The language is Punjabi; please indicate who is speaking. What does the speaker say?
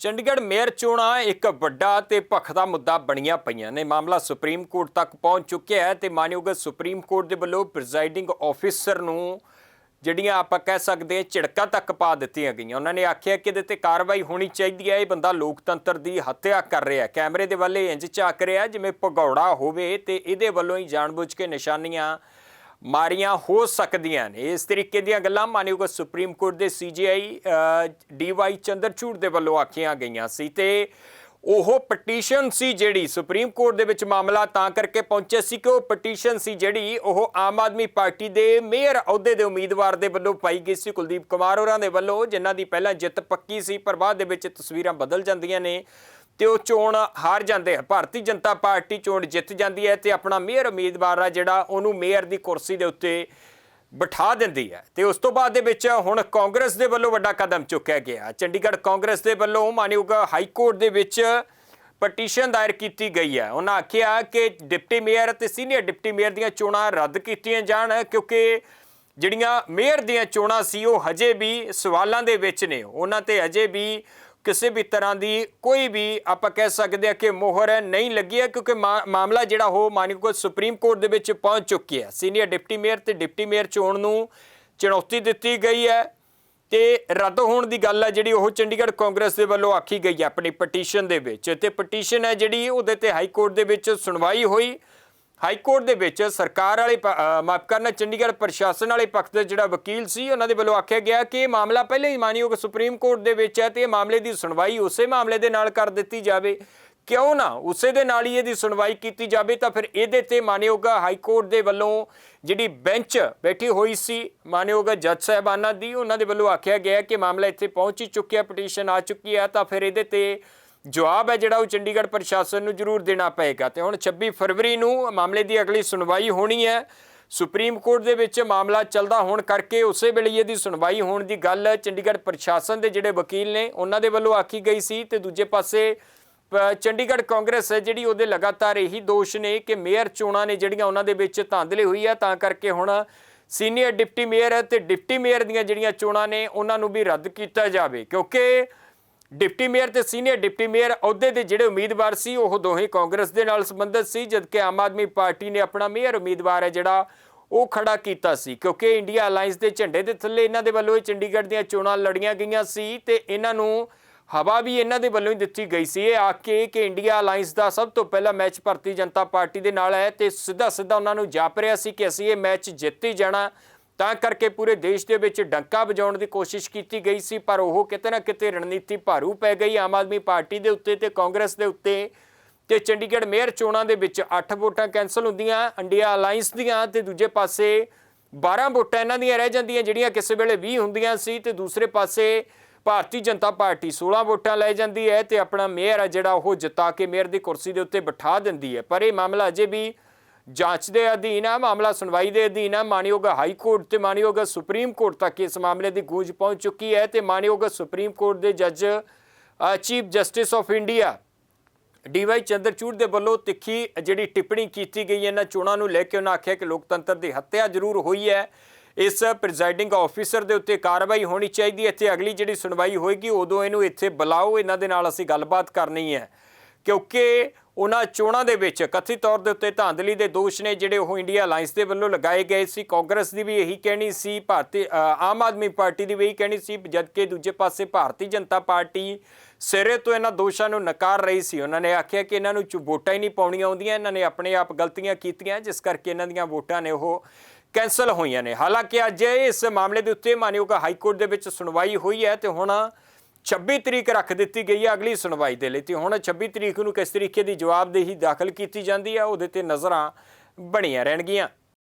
Speaker 1: ਚੰਡੀਗੜ੍ਹ ਮੇਅਰ ਚੋਣਾਂ ਇੱਕ ਵੱਡਾ ਤੇ ਭਖਦਾ ਮੁੱਦਾ ਬਣੀਆਂ ਪਈਆਂ ਨੇ। ਮਾਮਲਾ ਸੁਪਰੀਮ ਕੋਰਟ ਤੱਕ ਪਹੁੰਚ ਚੁੱਕਿਆ ਹੈ ਤੇ ਮਾਨਯੋਗ ਸੁਪਰੀਮ ਕੋਰਟ ਦੇ ਵੱਲੋਂ ਪ੍ਰੈਜ਼ਾਈਡਿੰਗ ਆਫੀਸਰ ਨੂੰ ਜਿਹੜੀਆਂ ਆਪਾਂ ਕਹਿ ਸਕਦੇ ਹਾਂ ਝਿੜਕਾਂ ਤੱਕ ਪਾ ਦਿੱਤੀਆਂ ਗਈਆਂ। ਉਹਨਾਂ ਨੇ ਆਖਿਆ ਕਿ ਇਹਦੇ ਤੇ ਕਾਰਵਾਈ ਹੋਣੀ ਚਾਹੀਦੀ ਹੈ। ਇਹ ਬੰਦਾ ਲੋਕਤੰਤਰ ਦੀ ਹੱਤਿਆ ਕਰ ਰਿਹਾ ਕੈਮਰੇ ਦੇ ਵੱਲੇ ਇੰਜ ਝਾਕ ਰਿਹਾ ਜਿਵੇਂ ਭਗੌੜਾ ਹੋਵੇ ਤੇ ਇਹਦੇ ਵੱਲੋਂ ਹੀ ਜਾਣਬੁੱਝ ਕੇ ਨਿਸ਼ਾਨੀਆਂ ਮਾਰੀਆਂ ਹੋ ਸਕਦੀਆਂ ਨੇ। ਇਸ ਤਰੀਕੇ ਦੀਆਂ ਗੱਲਾਂ ਮਾਨਯੋਗ ਸੁਪਰੀਮ ਕੋਰਟ ਦੇ ਸੀਜੀਆਈ ਡੀਵਾਈ ਚੰਦਰਚੂੜ ਦੇ ਵੱਲੋਂ ਆਖੀਆਂ ਗਈਆਂ ਸੀ ਤੇ ਉਹ ਪਟੀਸ਼ਨ ਸੀ ਜਿਹੜੀ ਸੁਪਰੀਮ ਕੋਰਟ ਦੇ ਵਿੱਚ ਮਾਮਲਾ ਤਾਂ ਕਰਕੇ ਪਹੁੰਚਿਆ ਸੀ ਕਿ ਉਹ ਪਟੀਸ਼ਨ ਸੀ ਜਿਹੜੀ ਉਹ ਆਮ ਆਦਮੀ ਪਾਰਟੀ ਦੇ ਮੇਅਰ ਅਹੁਦੇ ਦੇ ਉਮੀਦਵਾਰ ਦੇ ਵੱਲੋਂ ਪਾਈ ਗਈ ਸੀ। ਕੁਲਦੀਪ ਕੁਮਾਰ ਹੋਰਾਂ ਦੇ ਵੱਲੋਂ, ਜਿਨ੍ਹਾਂ ਦੀ ਪਹਿਲਾਂ ਜਿੱਤ ਪੱਕੀ ਸੀ, ਪਰ ਬਾਅਦ ਦੇ ਵਿੱਚ ਤਸਵੀਰਾਂ ਬਦਲ ਜਾਂਦੀਆਂ ਨੇ। ਤੇ ਉਹ ਚੋਣ ਹਾਰ ਜਾਂਦੇ ਆ। ਭਾਰਤੀ ਜਨਤਾ ਪਾਰਟੀ ਚੋਣ ਜਿੱਤ ਜਾਂਦੀ ਹੈ ਤੇ ਆਪਣਾ ਮੇਅਰ ਉਮੀਦਵਾਰ ਆ ਜਿਹੜਾ ਉਹਨੂੰ ਮੇਅਰ ਦੀ ਕੁਰਸੀ ਦੇ ਉੱਤੇ ਬਿਠਾ ਦਿੰਦੀ ਹੈ। ਤੇ ਉਸ ਤੋਂ ਬਾਅਦ ਦੇ ਵਿੱਚ ਹੁਣ ਕਾਂਗਰਸ ਦੇ ਵੱਲੋਂ ਵੱਡਾ ਕਦਮ ਚੁੱਕਿਆ ਗਿਆ। ਚੰਡੀਗੜ੍ਹ ਕਾਂਗਰਸ ਦੇ ਵੱਲੋਂ ਮਾਨਯੋਗ ਹਾਈ ਕੋਰਟ ਦੇ ਵਿੱਚ ਪਟੀਸ਼ਨ ਦਾਇਰ ਕੀਤੀ ਗਈ ਹੈ। ਉਹਨਾਂ ਆਖਿਆ ਕਿ ਡਿਪਟੀ ਮੇਅਰ ਤੇ ਸੀਨੀਅਰ ਡਿਪਟੀ ਮੇਅਰ ਦੀਆਂ ਚੋਣਾਂ ਰੱਦ ਕੀਤੀਆਂ ਜਾਣ ਕਿਉਂਕਿ ਜਿਹੜੀਆਂ ਮੇਅਰ ਦੀਆਂ ਚੋਣਾਂ ਸੀ ਉਹ ਹਜੇ ਵੀ ਸਵਾਲਾਂ ਦੇ ਵਿੱਚ ਨੇ। ਉਹਨਾਂ ਤੇ ਹਜੇ ਵੀ ਕਿਸੇ ਵੀ ਤਰ੍ਹਾਂ ਦੀ ਕੋਈ ਵੀ ਆਪਾਂ ਕਹਿ ਸਕਦੇ ਆ ਕਿ ਮੋਹਰ ਨਹੀਂ ਲੱਗੀ ਹੈ, ਕਿਉਂਕਿ ਮਾ- ਮਾਮਲਾ ਜਿਹੜਾ ਉਹ ਮਾਨਯੋਗ ਸੁਪਰੀਮ ਕੋਰਟ ਦੇ ਵਿੱਚ ਪਹੁੰਚ ਚੁੱਕੀ ਹੈ। ਸੀਨੀਅਰ ਡਿਪਟੀ ਮੇਅਰ ਤੇ ਡਿਪਟੀ ਮੇਅਰ ਚੋਣ ਨੂੰ ਚੁਣੌਤੀ ਦਿੱਤੀ ਗਈ ਹੈ ਤੇ ਰੱਦ ਹੋਣ ਦੀ ਗੱਲ ਹੈ ਜਿਹੜੀ ਉਹ ਚੰਡੀਗੜ੍ਹ ਕਾਂਗਰਸ ਦੇ ਵੱਲੋਂ ਆਖੀ ਗਈ ਹੈ, ਆਪਣੀ ਪਟੀਸ਼ਨ ਦੇ ਵਿੱਚ। ਤੇ ਪਟੀਸ਼ਨ ਹੈ ਜਿਹੜੀ ਉਹਦੇ ਤੇ ਹਾਈ ਕੋਰਟ ਦੇ ਵਿੱਚ ਸੁਣਵਾਈ ਹੋਈ। ਹਾਈ ਕੋਰਟ ਦੇ ਵਿੱਚ ਸਰਕਾਰ ਵਾਲੇ ਪ- ਮਾਫ਼ ਕਰਨਾ, ਚੰਡੀਗੜ੍ਹ ਪ੍ਰਸ਼ਾਸਨ ਵਾਲੇ ਪੱਖ ਦਾ ਜਿਹੜਾ ਵਕੀਲ ਸੀ, ਉਹਨਾਂ ਦੇ ਵੱਲੋਂ ਆਖਿਆ ਗਿਆ ਕਿ ਇਹ ਮਾਮਲਾ ਪਹਿਲੇ ਹੀ ਮਾਨਯੋਗ ਸੁਪਰੀਮ ਕੋਰਟ ਦੇ ਵਿੱਚ ਹੈ ਤੇ ਇਹ ਮਾਮਲੇ ਦੀ ਸੁਣਵਾਈ ਉਸੇ ਮਾਮਲੇ ਦੇ ਨਾਲ ਕਰ ਦਿੱਤੀ ਜਾਵੇ। ਕਿਉਂ ਨਾ ਉਸੇ ਦੇ ਨਾਲ ਹੀ ਇਹਦੀ ਸੁਣਵਾਈ ਕੀਤੀ ਜਾਵੇ ਤਾਂ ਫਿਰ ਇਹਦੇ ਤੇ ਮਾਨਯੋਗ ਹਾਈ ਕੋਰਟ ਦੇ ਵੱਲੋਂ ਜਿਹੜੀ ਬੈਂਚ ਬੈਠੀ ਹੋਈ ਸੀ, ਮਾਨਯੋਗ ਜੱਜ ਸਾਹਿਬਾਨਾਂ ਦੀ, ਉਹਨਾਂ ਦੇ ਵੱਲੋਂ ਆਖਿਆ ਗਿਆ ਕਿ ਮਾਮਲਾ ਇੱਥੇ ਪਹੁੰਚ ਹੀ ਚੁੱਕਿਆ, ਪਟੀਸ਼ਨ ਆ ਚੁੱਕੀ ਹੈ ਤਾਂ ਫਿਰ ਇਹਦੇ ਤੇ ਜਵਾਬ ਹੈ ਜਿਹੜਾ ਉਹ ਚੰਡੀਗੜ੍ਹ ਪ੍ਰਸ਼ਾਸਨ ਨੂੰ ਜ਼ਰੂਰ ਦੇਣਾ ਪਏਗਾ। ਤੇ ਹੁਣ 26 ਫਰਵਰੀ ਨੂੰ ਮਾਮਲੇ ਦੀ ਅਗਲੀ ਸੁਣਵਾਈ ਹੋਣੀ ਹੈ। ਸੁਪਰੀਮ ਕੋਰਟ ਦੇ ਵਿੱਚ ਮਾਮਲਾ ਚੱਲਦਾ ਹੋਣ ਕਰਕੇ ਉਸੇ ਵੇਲੇ ਇਹਦੀ ਸੁਣਵਾਈ ਹੋਣ ਦੀ ਗੱਲ ਚੰਡੀਗੜ੍ਹ ਪ੍ਰਸ਼ਾਸਨ ਦੇ ਜਿਹੜੇ ਵਕੀਲ ਨੇ, ਉਹਨਾਂ ਦੇ ਵੱਲੋਂ ਆਖੀ ਗਈ ਸੀ। ਤੇ ਦੂਜੇ ਪਾਸੇ ਚੰਡੀਗੜ੍ਹ ਕਾਂਗਰਸ ਹੈ ਜਿਹੜੀ ਉਹਦੇ ਲਗਾਤਾਰ ਇਹੀ ਦੋਸ਼ ਨੇ ਕਿ ਮੇਅਰ ਚੋਣਾਂ ਨੇ ਜਿਹੜੀਆਂ ਉਹਨਾਂ ਦੇ ਵਿੱਚ ਧਾਂਦਲੀ ਹੋਈ ਹੈ ਤਾਂ ਕਰਕੇ ਹੁਣ ਸੀਨੀਅਰ ਡਿਪਟੀ ਮੇਅਰ ਤੇ ਡਿਪਟੀ ਮੇਅਰ ਦੀਆਂ ਜਿਹੜੀਆਂ ਚੋਣਾਂ ਨੇ, ਉਹਨਾਂ ਨੂੰ ਵੀ ਰੱਦ ਕੀਤਾ ਜਾਵੇ। ਕਿਉਂਕਿ ਡਿਪਟੀ ਮੇਅਰ ਤੇ ਸੀਨੀਅਰ ਡਿਪਟੀ ਮੇਅਰ ਅਹੁਦੇ ਦੇ ਜਿਹੜੇ ਉਮੀਦਵਾਰ ਸੀ, ਉਹ ਦੋਹੇ ਕਾਂਗਰਸ ਦੇ ਨਾਲ ਸੰਬੰਧਿਤ ਸੀ, ਜਦਕਿ ਆਮ ਆਦਮੀ ਪਾਰਟੀ ਨੇ ਆਪਣਾ ਮੇਅਰ ਉਮੀਦਵਾਰ ਹੈ ਜਿਹੜਾ, ਉਹ ਖੜਾ ਕੀਤਾ ਸੀ। ਕਿਉਂਕਿ ਇੰਡੀਆ ਅਲਾਈਅੰਸ ਦੇ ਝੰਡੇ ਦੇ ਥੱਲੇ ਇਹਨਾਂ ਦੇ ਵੱਲੋਂ ਇਹ ਚੰਡੀਗੜ੍ਹ ਦੀਆਂ ਚੋਣਾਂ ਲੜੀਆਂ ਗਈਆਂ ਸੀ ਤੇ ਇਹਨਾਂ ਨੂੰ ਹਵਾ ਵੀ ਇਹਨਾਂ ਦੇ ਵੱਲੋਂ ਹੀ ਦਿੱਤੀ ਗਈ ਸੀ। ਇਹ ਆ ਕੇ ਕਿ ਇੰਡੀਆ ਅਲਾਈਅੰਸ ਦਾ ਸਭ ਤੋਂ ਪਹਿਲਾ ਮੈਚ ਭਾਰਤੀ ਜਨਤਾ ਪਾਰਟੀ ਦੇ ਨਾਲ ਹੈ ਤੇ ਸਿੱਧਾ ਸਿੱਧਾ ਉਹਨਾਂ ਨੂੰ ਜਾਪ ਰਿਹਾ ਸੀ ਕਿ ਅਸੀਂ ਇਹ ਮੈਚ ਜਿੱਤ ਹੀ ਜਾਣਾ ਤਾਂ ਕਰਕੇ ਪੂਰੇ ਦੇਸ਼ ਦੇ ਵਿੱਚ ਡੰਕਾ ਵਜਾਉਣ ਦੀ ਕੋਸ਼ਿਸ਼ ਕੀਤੀ ਗਈ ਸੀ, ਪਰ ਉਹ ਕਿਤੇ ਨਾ ਕਿਤੇ ਰਣਨੀਤੀ ਭਾਰੂ ਪੈ ਗਈ। ਆਮ ਆਦਮੀ ਪਾਰਟੀ ਦੇ ਉੱਤੇ ਤੇ ਕਾਂਗਰਸ ਦੇ ਉੱਤੇ ਤੇ ਚੰਡੀਗੜ੍ਹ ਮੇਅਰ ਚੋਣਾਂ ਦੇ ਵਿੱਚ 8 ਵੋਟਾਂ ਕੈਨਸਲ ਹੁੰਦੀਆਂ, ਇੰਡੀਆ ਅਲਾਈਅੰਸ ਦੀਆਂ ਤੇ ਦੂਜੇ ਪਾਸੇ 12 ਵੋਟਾਂ ਇਹਨਾਂ ਦੀਆਂ ਰਹਿ ਜਾਂਦੀਆਂ, ਜਿਹੜੀਆਂ ਕਿਸੇ ਵੇਲੇ 20 ਹੁੰਦੀਆਂ ਸੀ ਤੇ ਦੂਸਰੇ ਪਾਸੇ ਭਾਰਤੀ ਜਨਤਾ ਪਾਰਟੀ 16 ਵੋਟਾਂ ਲੈ ਜਾਂਦੀ ਹੈ ਤੇ ਆਪਣਾ ਮੇਅਰ ਆ ਜਿਹੜਾ ਉਹ ਜਿਤਾ ਕੇ ਮੇਅਰ ਦੀ ਕੁਰਸੀ ਦੇ ਉੱਤੇ ਬਿਠਾ ਦਿੰਦੀ ਹੈ। ਪਰ ਇਹ ਮਾਮਲਾ ਅਜੇ ਵੀ ਜਾਂਚ ਦੇ ਅਧੀਨ ਹੈ ਮਾਮਲਾ ਸੁਣਵਾਈ ਦੇ ਅਧੀਨ ਹੈ ਮਾਨਯੋਗ ਹਾਈ ਕੋਰਟ ਤੇ ਮਾਨਯੋਗ ਸੁਪਰੀਮ ਕੋਰਟ ਤੱਕ ਇਸ ਮਾਮਲੇ ਦੀ ਗੂੰਜ ਪਹੁੰਚ ਚੁੱਕੀ ਹੈ ਤੇ ਮਾਨਯੋਗ ਸੁਪਰੀਮ ਕੋਰਟ ਦੇ ਜੱਜ chief justice of India DY Chandrachud ਦੇ ਵੱਲੋਂ ਤਿੱਖੀ ਜਿਹੜੀ ਟਿੱਪਣੀ ਕੀਤੀ ਗਈ ਹੈ ਇਹਨਾਂ ਚੋਣਾਂ ਨੂੰ ਲੈ ਕੇ ਉਹਨਾਂ ਆਖਿਆ ਕਿ ਲੋਕਤੰਤਰ ਦੀ ਹੱਤਿਆ ਜ਼ਰੂਰ ਹੋਈ ਹੈ। ਇਸ ਪ੍ਰੈਜ਼ਾਈਡਿੰਗ ਆਫੀਸਰ ਦੇ ਉੱਤੇ ਕਾਰਵਾਈ ਹੋਣੀ ਚਾਹੀਦੀ ਹੈ। ਤੇ ਅਗਲੀ ਜਿਹੜੀ ਸੁਣਵਾਈ ਹੋਏਗੀ, ਉਦੋਂ ਇਹਨੂੰ ਇੱਥੇ ਬੁਲਾਓ। ਇਹਨਾਂ ਦੇ ਨਾਲ ਅਸੀਂ ਗੱਲਬਾਤ ਕਰਨੀ ਹੈ। ਕਿਉਂਕਿ ਉਹਨਾਂ ਚੋਣਾਂ ਦੇ ਵਿੱਚ ਕਥਿਤ ਤੌਰ ਦੇ ਉੱਤੇ ਧਾਂਦਲੀ ਦੇ ਦੋਸ਼ ਨੇ ਜਿਹੜੇ ਉਹ ਇੰਡੀਆ ਅਲਾਈਅੰਸ ਦੇ ਵੱਲੋਂ ਲਗਾਏ ਗਏ ਸੀ। ਕਾਂਗਰਸ ਦੀ ਵੀ ਇਹੀ ਕਹਿਣੀ ਸੀ, ਭਾਰਤੀ ਆਮ ਆਦਮੀ ਪਾਰਟੀ ਦੀ ਵੀ ਇਹੀ ਕਹਿਣੀ ਸੀ, ਜਦਕਿ ਦੂਜੇ ਪਾਸੇ ਭਾਰਤੀ ਜਨਤਾ ਪਾਰਟੀ ਸਿਰੇ ਤੋਂ ਇਹਨਾਂ ਦੋਸ਼ਾਂ ਨੂੰ ਨਕਾਰ ਰਹੀ ਸੀ। ਉਹਨਾਂ ਨੇ ਆਖਿਆ ਕਿ ਇਹਨਾਂ ਨੂੰ ਚੁ- ਵੋਟਾਂ ਹੀ ਨਹੀਂ ਪਾਉਣੀਆਂ ਆਉਂਦੀਆਂ, ਇਹਨਾਂ ਨੇ ਆਪਣੇ ਆਪ ਗਲਤੀਆਂ ਕੀਤੀਆਂ, ਜਿਸ ਕਰਕੇ ਇਹਨਾਂ ਦੀਆਂ ਵੋਟਾਂ ਨੇ ਉਹ ਕੈਨਸਲ ਹੋਈਆਂ ਨੇ। ਹਾਲਾਂਕਿ ਅੱਜ ਇਸ ਮਾਮਲੇ ਦੇ ਉੱਤੇ ਮਾਨਯੋਗ ਹਾਈ ਕੋਰਟ ਦੇ ਵਿੱਚ ਸੁਣਵਾਈ ਹੋਈ ਹੈ ਤੇ ਹੁਣ 26 ਤਰੀਕ ਰੱਖ ਦਿੱਤੀ ਗਈ ਹੈ ਅਗਲੀ ਸੁਣਵਾਈ ਦੇ ਲਈ ਤੇ ਹੁਣ 26 ਤਰੀਕ ਨੂੰ ਕਿਸ ਤਰੀਕੇ ਦੀ ਜਵਾਬਦੇਹੀ ਦਾਖਲ ਕੀਤੀ ਜਾਂਦੀ ਹੈ ਉਹਦੇ ਤੇ ਨਜ਼ਰਾਂ ਬਣੀਆਂ ਰਹਿਣਗੀਆਂ।